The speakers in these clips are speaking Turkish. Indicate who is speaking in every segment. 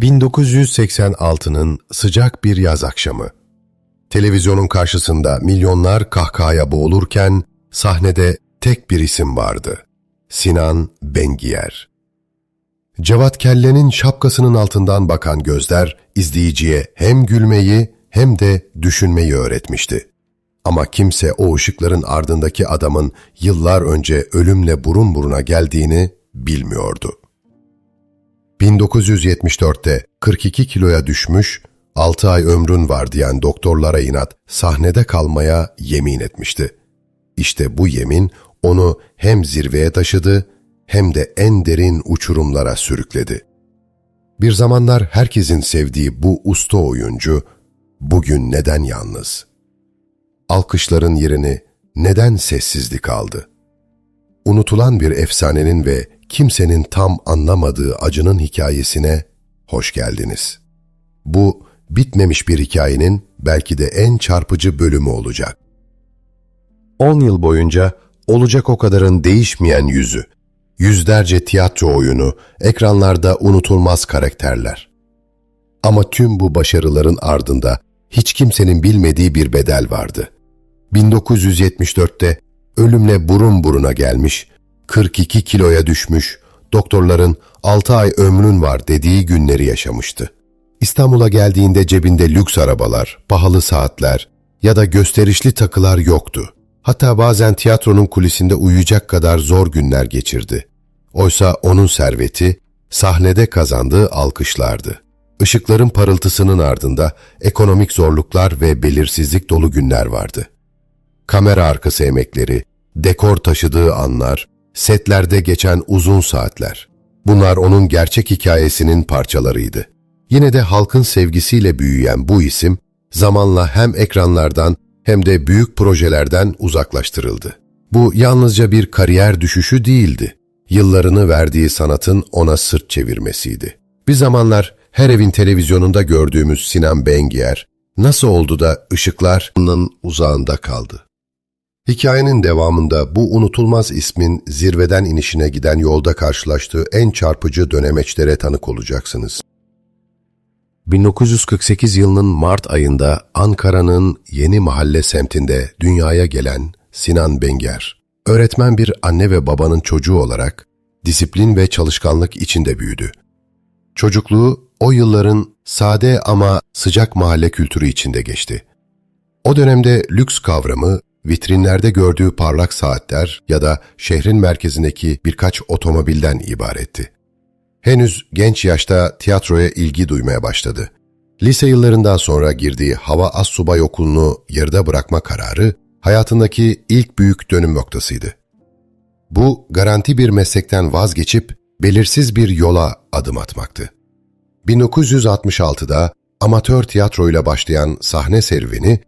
Speaker 1: 1986'nın sıcak bir yaz akşamı. Televizyonun karşısında milyonlar kahkahaya boğulurken sahnede tek bir isim vardı. Sinan Bengiyer. Cevat Kelle'nin şapkasının altından bakan gözler izleyiciye hem gülmeyi hem de düşünmeyi öğretmişti. Ama kimse o ışıkların ardındaki adamın yıllar önce ölümle burun buruna geldiğini bilmiyordu. 1974'te 42 kiloya düşmüş, 6 ay ömrün var diyen doktorlara inat sahnede kalmaya yemin etmişti. İşte bu yemin onu hem zirveye taşıdı hem de en derin uçurumlara sürükledi. Bir zamanlar herkesin sevdiği bu usta oyuncu bugün neden yalnız? Alkışların yerini neden sessizlik aldı? Unutulan bir efsanenin ve kimsenin tam anlamadığı acının hikayesine hoş geldiniz. Bu bitmemiş bir hikayenin belki de en çarpıcı bölümü olacak. 10 yıl boyunca olacak o kadarın değişmeyen yüzü, yüzlerce tiyatro oyunu, ekranlarda unutulmaz karakterler. Ama tüm bu başarıların ardında hiç kimsenin bilmediği bir bedel vardı. 1974'te ölümle burun buruna gelmiş, 42 kiloya düşmüş, doktorların 6 ay ömrün var dediği günleri yaşamıştı. İstanbul'a geldiğinde cebinde lüks arabalar, pahalı saatler ya da gösterişli takılar yoktu. Hatta bazen tiyatronun kulisinde uyuyacak kadar zor günler geçirdi. Oysa onun serveti sahnede kazandığı alkışlardı. Işıkların parıltısının ardında ekonomik zorluklar ve belirsizlik dolu günler vardı. Kamera arkası emekleri, dekor taşıdığı anlar, setlerde geçen uzun saatler. Bunlar onun gerçek hikayesinin parçalarıydı. Yine de halkın sevgisiyle büyüyen bu isim, zamanla hem ekranlardan hem de büyük projelerden uzaklaştırıldı. Bu yalnızca bir kariyer düşüşü değildi. Yıllarını verdiği sanatın ona sırt çevirmesiydi. Bir zamanlar her evin televizyonunda gördüğümüz Sinan Bengier, nasıl oldu da ışıklarının uzağında kaldı? Hikayenin devamında bu unutulmaz ismin zirveden inişine giden yolda karşılaştığı en çarpıcı dönemeçlere tanık olacaksınız. 1948 yılının Mart ayında Ankara'nın Yeni Mahalle semtinde dünyaya gelen Sinan Benger, öğretmen bir anne ve babanın çocuğu olarak disiplin ve çalışkanlık içinde büyüdü. Çocukluğu o yılların sade ama sıcak mahalle kültürü içinde geçti. O dönemde lüks kavramı vitrinlerde gördüğü parlak saatler ya da şehrin merkezindeki birkaç otomobilden ibaretti. Henüz genç yaşta tiyatroya ilgi duymaya başladı. Lise yıllarından sonra girdiği Hava Assubay Okulu'nu yarıda bırakma kararı hayatındaki ilk büyük dönüm noktasıydı. Bu garanti bir meslekten vazgeçip belirsiz bir yola adım atmaktı. 1966'da amatör tiyatroyla başlayan sahne serüveni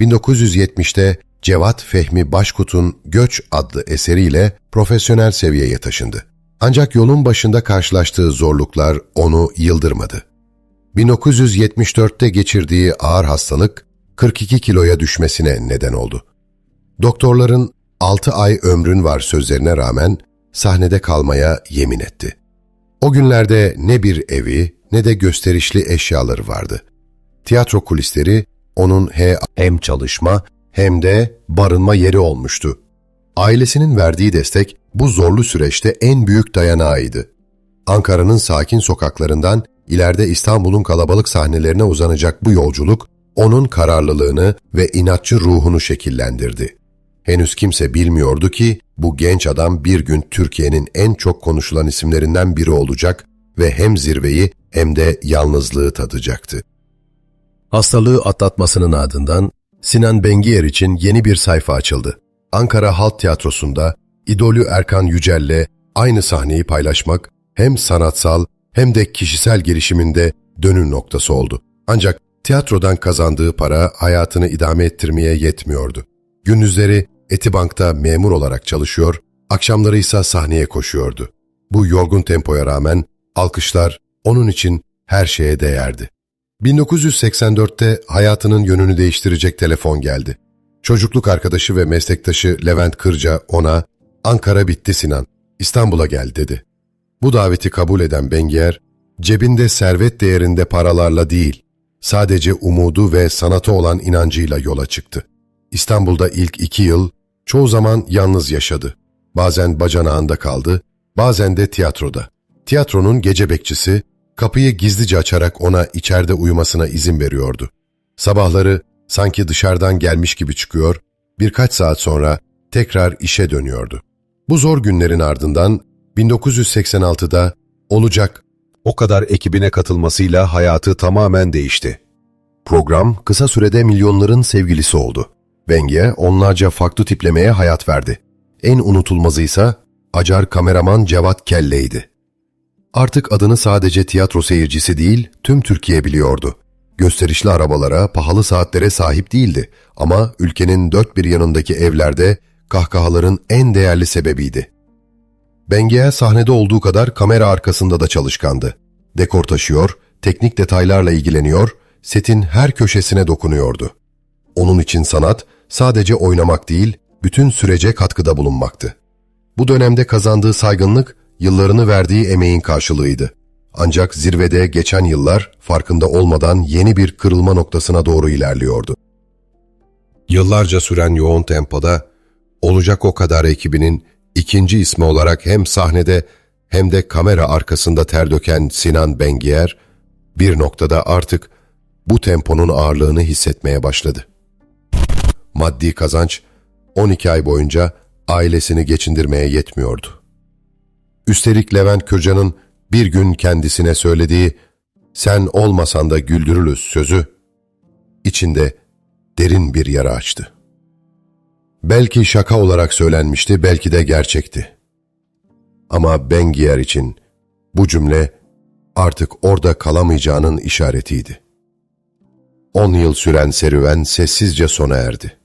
Speaker 1: 1970'te Cevat Fehmi Başkut'un Göç adlı eseriyle profesyonel seviyeye taşındı. Ancak yolun başında karşılaştığı zorluklar onu yıldırmadı. 1974'te geçirdiği ağır hastalık 42 kiloya düşmesine neden oldu. Doktorların 6 ay ömrün var sözlerine rağmen sahnede kalmaya yemin etti. O günlerde ne bir evi ne de gösterişli eşyaları vardı. Tiyatro kulisleri onun hem çalışma hem de barınma yeri olmuştu. Ailesinin verdiği destek bu zorlu süreçte en büyük dayanağıydı. Ankara'nın sakin sokaklarından ileride İstanbul'un kalabalık sahnelerine uzanacak bu yolculuk, onun kararlılığını ve inatçı ruhunu şekillendirdi. Henüz kimse bilmiyordu ki bu genç adam bir gün Türkiye'nin en çok konuşulan isimlerinden biri olacak ve hem zirveyi hem de yalnızlığı tadacaktı. Hastalığı atlatmasının ardından Sinan Bengiyer için yeni bir sayfa açıldı. Ankara Halk Tiyatrosu'nda idolü Erkan Yücel'le aynı sahneyi paylaşmak hem sanatsal hem de kişisel gelişiminde dönüm noktası oldu. Ancak tiyatrodan kazandığı para hayatını idame ettirmeye yetmiyordu. Gündüzleri Etibank'ta memur olarak çalışıyor, akşamları ise sahneye koşuyordu. Bu yorgun tempoya rağmen alkışlar onun için her şeye değerdi. 1984'te hayatının yönünü değiştirecek telefon geldi. Çocukluk arkadaşı ve meslektaşı Levent Kırca ona ''Ankara bitti Sinan, İstanbul'a gel'' dedi. Bu daveti kabul eden Bengier, Cebinde servet değerinde paralarla değil, sadece umudu ve sanata olan inancıyla yola çıktı. İstanbul'da ilk iki yıl çoğu zaman yalnız yaşadı. Bazen bacanağında kaldı, bazen de tiyatroda. Tiyatronun gece bekçisi kapıyı gizlice açarak ona içeride uyumasına izin veriyordu. Sabahları sanki dışarıdan gelmiş gibi çıkıyor, birkaç saat sonra tekrar işe dönüyordu. Bu zor günlerin ardından 1986'da olacak
Speaker 2: O kadar ekibine katılmasıyla hayatı tamamen değişti.
Speaker 1: program kısa sürede milyonların sevgilisi oldu. Bengi'ye onlarca farklı tiplemeye hayat verdi. En unutulmazı ise acar kameraman Cevat Kelle'ydi. Artık adını sadece tiyatro seyircisi değil, tüm Türkiye biliyordu. Gösterişli arabalara, pahalı saatlere sahip değildi ama ülkenin dört bir yanındaki evlerde kahkahaların en değerli sebebiydi. Bengiye sahnede olduğu kadar kamera arkasında da çalışkandı. Dekor taşıyor, teknik detaylarla ilgileniyor, setin her köşesine dokunuyordu. Onun için sanat sadece oynamak değil, bütün sürece katkıda bulunmaktı. Bu dönemde kazandığı saygınlık, yıllarını verdiği emeğin karşılığıydı. Ancak zirvede geçen yıllar farkında olmadan yeni bir kırılma noktasına doğru ilerliyordu. Yıllarca süren yoğun tempoda olacak o kadar ekibinin ikinci ismi olarak hem sahnede hem de kamera arkasında ter döken Sinan Bengier bir noktada artık bu temponun ağırlığını hissetmeye başladı. Maddi kazanç 12 ay boyunca ailesini geçindirmeye yetmiyordu. Üstelik Levent Kürcan'ın bir gün kendisine söylediği sen olmasan da güldürülüz sözü içinde derin bir yara açtı. Belki şaka olarak söylenmişti, belki de gerçekti. Ama Bengier için bu cümle artık orada kalamayacağının işaretiydi. On yıl süren serüven sessizce sona erdi.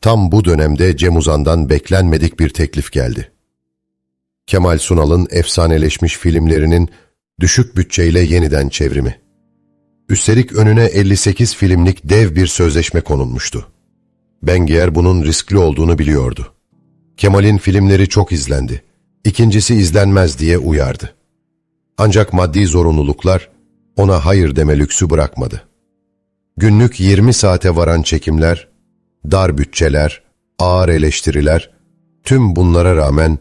Speaker 1: Tam bu dönemde Cem Uzan'dan beklenmedik bir teklif geldi. Kemal Sunal'ın efsaneleşmiş filmlerinin düşük bütçeyle yeniden çevrimi. Üstelik önüne 58 filmlik dev bir sözleşme konulmuştu. Bengier bunun riskli olduğunu biliyordu. Kemal'in filmleri çok izlendi. İkincisi izlenmez diye uyardı. Ancak maddi zorunluluklar ona hayır deme lüksü bırakmadı. Günlük 20 saate varan çekimler, dar bütçeler, ağır eleştiriler, tüm bunlara rağmen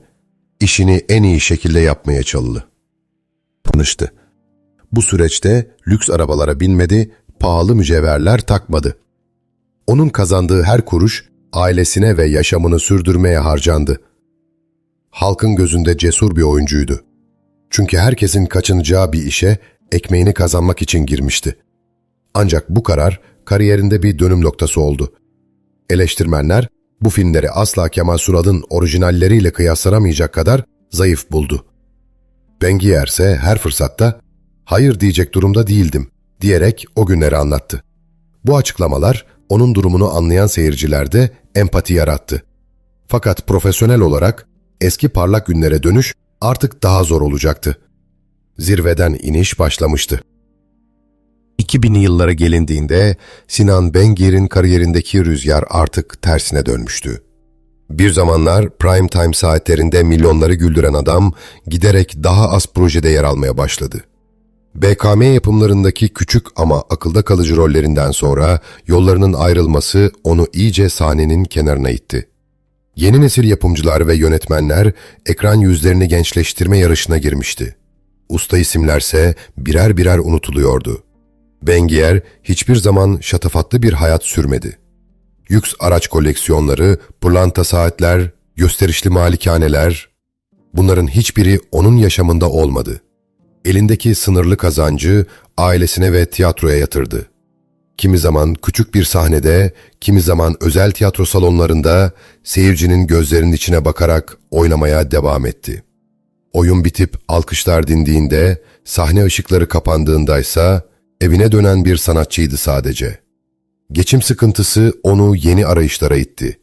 Speaker 1: işini en iyi şekilde yapmaya çalılı. Tanıştı. Bu süreçte lüks arabalara binmedi, pahalı mücevherler takmadı. Onun kazandığı her kuruş ailesine ve yaşamını sürdürmeye harcandı. Halkın gözünde cesur bir oyuncuydu. Çünkü herkesin kaçınacağı bir işe ekmeğini kazanmak için girmişti. Ancak bu karar kariyerinde bir dönüm noktası oldu. Eleştirmenler bu filmleri asla Kemal Sunal'ın orijinalleriyle kıyaslanamayacak kadar zayıf buldu. Bengiyer ise her fırsatta hayır diyecek durumda değildim diyerek o günleri anlattı. Bu açıklamalar onun durumunu anlayan seyircilerde empati yarattı. Fakat profesyonel olarak eski parlak günlere dönüş artık daha zor olacaktı. Zirveden iniş başlamıştı. 2000'li yıllara gelindiğinde Sinan Bengier'in kariyerindeki rüzgar artık tersine dönmüştü. Bir zamanlar prime time saatlerinde milyonları güldüren adam giderek daha az projede yer almaya başladı. BKM yapımlarındaki küçük ama akılda kalıcı rollerinden sonra yollarının ayrılması onu iyice sahnenin kenarına itti. Yeni nesil yapımcılar ve yönetmenler ekran yüzlerini gençleştirme yarışına girmişti. Usta isimlerse birer birer unutuluyordu. Bengier hiçbir zaman şatafatlı bir hayat sürmedi. Lüks araç koleksiyonları, pırlanta saatler, gösterişli malikaneler, bunların hiçbiri onun yaşamında olmadı. Elindeki sınırlı kazancı ailesine ve tiyatroya yatırdı. Kimi zaman küçük bir sahnede, kimi zaman özel tiyatro salonlarında seyircinin gözlerinin içine bakarak oynamaya devam etti. Oyun bitip alkışlar dindiğinde, sahne ışıkları kapandığındaysa evine dönen bir sanatçıydı sadece. Geçim sıkıntısı onu yeni arayışlara itti.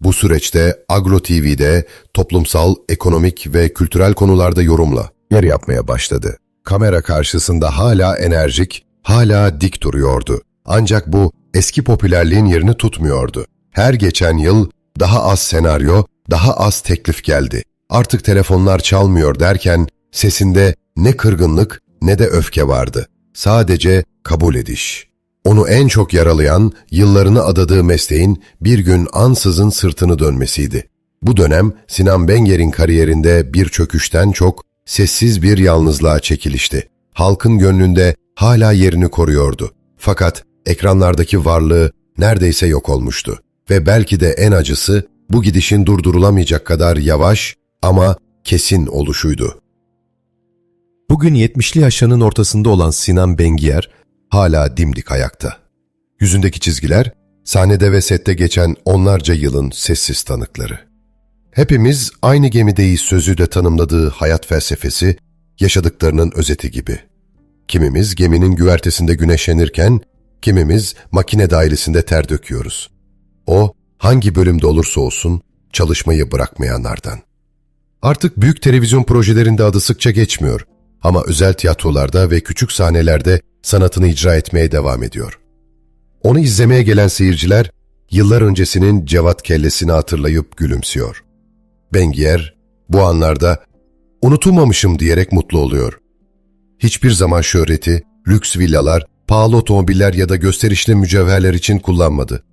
Speaker 1: Bu süreçte Agro TV'de toplumsal, ekonomik ve kültürel konularda yorumla yer yapmaya başladı. Kamera karşısında hala enerjik, hala dik duruyordu. Ancak bu eski popülerliğin yerini tutmuyordu. Her geçen yıl daha az senaryo, daha az teklif geldi. Artık telefonlar çalmıyor derken sesinde ne kırgınlık ne de öfke vardı. Sadece kabul ediş. Onu en çok yaralayan, yıllarını adadığı mesleğin bir gün ansızın sırtını dönmesiydi. Bu dönem Sinan Benger'in kariyerinde bir çöküşten çok sessiz bir yalnızlığa çekilişti. Halkın gönlünde hala yerini koruyordu. Fakat ekranlardaki varlığı neredeyse yok olmuştu. Ve belki de en acısı bu gidişin durdurulamayacak kadar yavaş ama kesin oluşuydu. Bugün 70'li yaşlarının ortasında olan Sinan Bengier hala dimdik ayakta. Yüzündeki çizgiler sahnede ve sette geçen onlarca yılın sessiz tanıkları. Hepimiz aynı gemideyiz sözü de tanımladığı hayat felsefesi yaşadıklarının özeti gibi. Kimimiz geminin güvertesinde güneşlenirken, kimimiz makine dairesinde ter döküyoruz. O, hangi bölümde olursa olsun çalışmayı bırakmayanlardan. Artık büyük televizyon projelerinde adı sıkça geçmiyor ama özel tiyatrolarda ve küçük sahnelerde sanatını icra etmeye devam ediyor. Onu izlemeye gelen seyirciler, yıllar öncesinin Cevat kellesini hatırlayıp gülümsüyor. Bengier, bu anlarda unutulmamışım diyerek mutlu oluyor. Hiçbir zaman şöhreti, lüks villalar, pahalı otomobiller ya da gösterişli mücevherler için kullanmadı.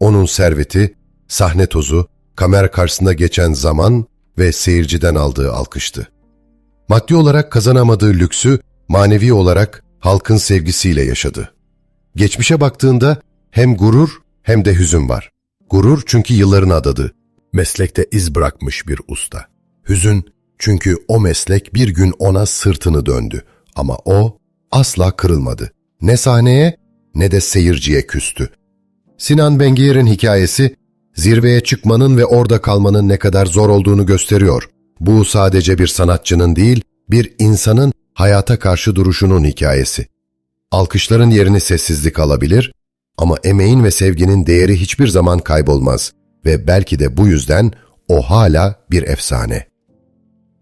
Speaker 1: Onun serveti, sahne tozu, kamera karşısında geçen zaman ve seyirciden aldığı alkıştı. Maddi olarak kazanamadığı lüksü manevi olarak halkın sevgisiyle yaşadı. Geçmişe baktığında hem gurur hem de hüzün var. Gurur çünkü yıllarını adadı. Meslekte iz bırakmış bir usta. Hüzün çünkü o meslek bir gün ona sırtını döndü. Ama o asla kırılmadı. Ne sahneye ne de seyirciye küstü. Sinan Bengiyer'in hikayesi zirveye çıkmanın ve orada kalmanın ne kadar zor olduğunu gösteriyor. Bu sadece bir sanatçının değil, bir insanın hayata karşı duruşunun hikayesi. Alkışların yerini sessizlik alabilir ama emeğin ve sevginin değeri hiçbir zaman kaybolmaz ve belki de bu yüzden o hala bir efsane.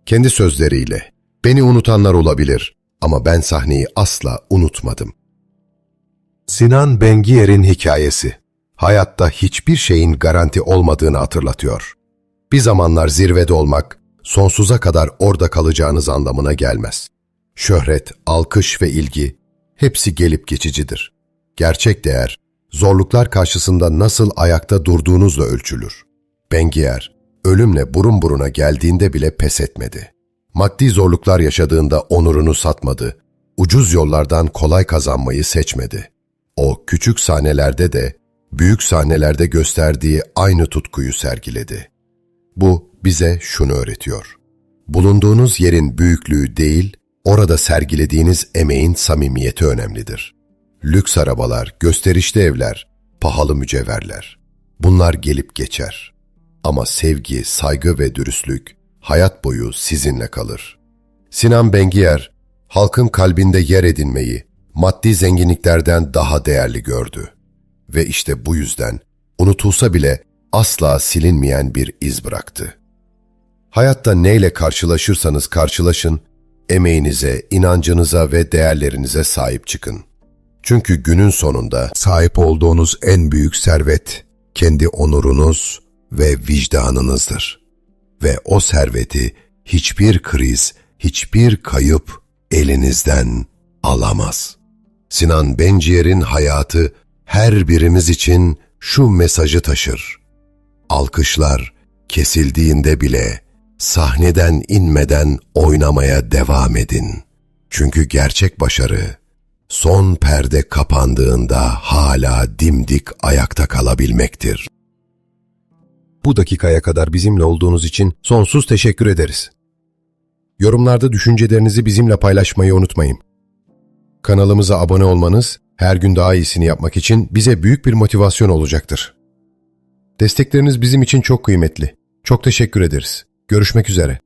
Speaker 1: Kendi sözleriyle, beni unutanlar olabilir ama ben sahneyi asla unutmadım. Sinan Bengiyer'in hikayesi, hayatta hiçbir şeyin garanti olmadığını hatırlatıyor. Bir zamanlar zirvede olmak, sonsuza kadar orada kalacağınız anlamına gelmez. Şöhret, alkış ve ilgi hepsi gelip geçicidir. Gerçek değer, zorluklar karşısında nasıl ayakta durduğunuzla ölçülür. Bengier, ölümle burun buruna geldiğinde bile pes etmedi. Maddi zorluklar yaşadığında onurunu satmadı, ucuz yollardan kolay kazanmayı seçmedi. O küçük sahnelerde de, büyük sahnelerde gösterdiği aynı tutkuyu sergiledi. Bu bize şunu öğretiyor. Bulunduğunuz yerin büyüklüğü değil, orada sergilediğiniz emeğin samimiyeti önemlidir. Lüks arabalar, gösterişli evler, pahalı mücevherler. Bunlar gelip geçer. Ama sevgi, saygı ve dürüstlük hayat boyu sizinle kalır. Sinan Bengier, halkın kalbinde yer edinmeyi maddi zenginliklerden daha değerli gördü. Ve işte bu yüzden unutulsa bile asla silinmeyen bir iz bıraktı. Hayatta neyle karşılaşırsanız karşılaşın, emeğinize, inancınıza ve değerlerinize sahip çıkın. Çünkü günün sonunda sahip olduğunuz en büyük servet kendi onurunuz ve vicdanınızdır. Ve o serveti hiçbir kriz, hiçbir kayıp elinizden alamaz. Sinan Benciyer'in hayatı her birimiz için şu mesajı taşır. Alkışlar kesildiğinde bile sahneden inmeden oynamaya devam edin. Çünkü gerçek başarı son perde kapandığında hala dimdik ayakta kalabilmektir. Bu dakikaya kadar bizimle olduğunuz için sonsuz teşekkür ederiz. Yorumlarda düşüncelerinizi bizimle paylaşmayı unutmayın. Kanalımıza abone olmanız her gün daha iyisini yapmak için bize büyük bir motivasyon olacaktır. Destekleriniz bizim için çok kıymetli. Çok teşekkür ederiz. Görüşmek üzere.